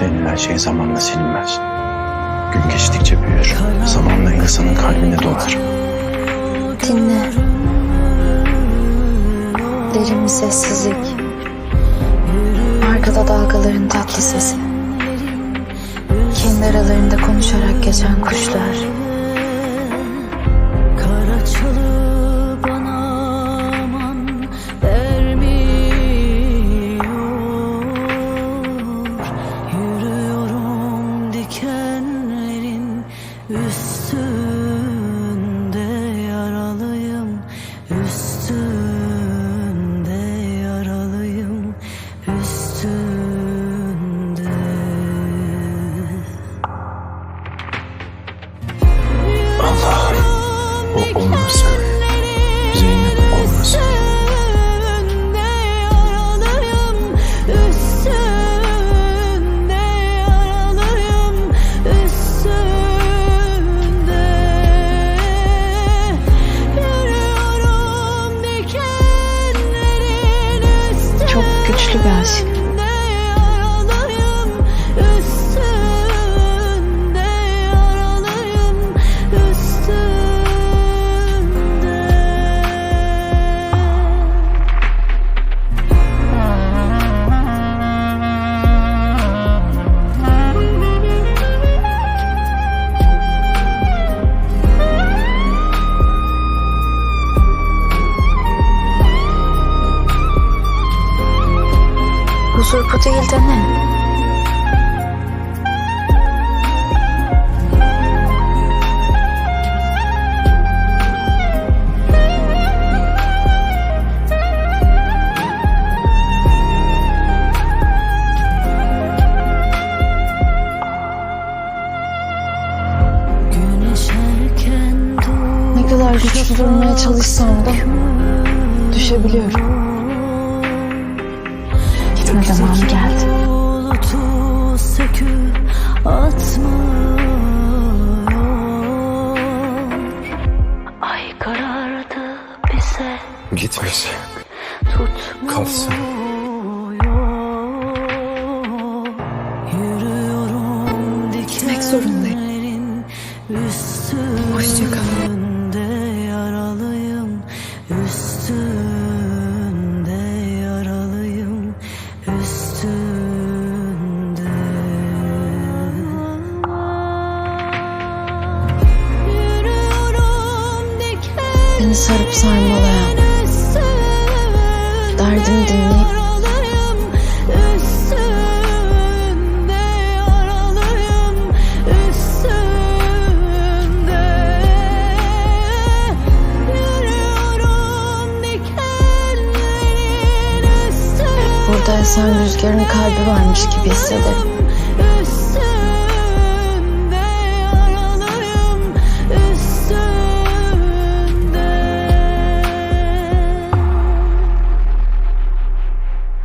denilen şey zamanla silinmez. Gün geçtikçe büyür. Zamanla insanın kalbine dolar. Dinle. Derin bir sessizlik. Arkada dalgaların tatlı sesi. Kendi aralarında konuşarak geçen kuşlar. Güçlü bir aşk. Huzur bu değil de ne? Ne kadar güçlü durmaya çalışsam da düşebiliyorum. Gitme zamanı geldi. Ay karardı bize Gitmesin. tutmuyor Kalsın. Yürüyorum Gitmek zorundayım. dikenlerin Beni sarıp sarmalayan, derdimi dinleyip burada esen rüzgarın kalbi varmış gibi hissederim.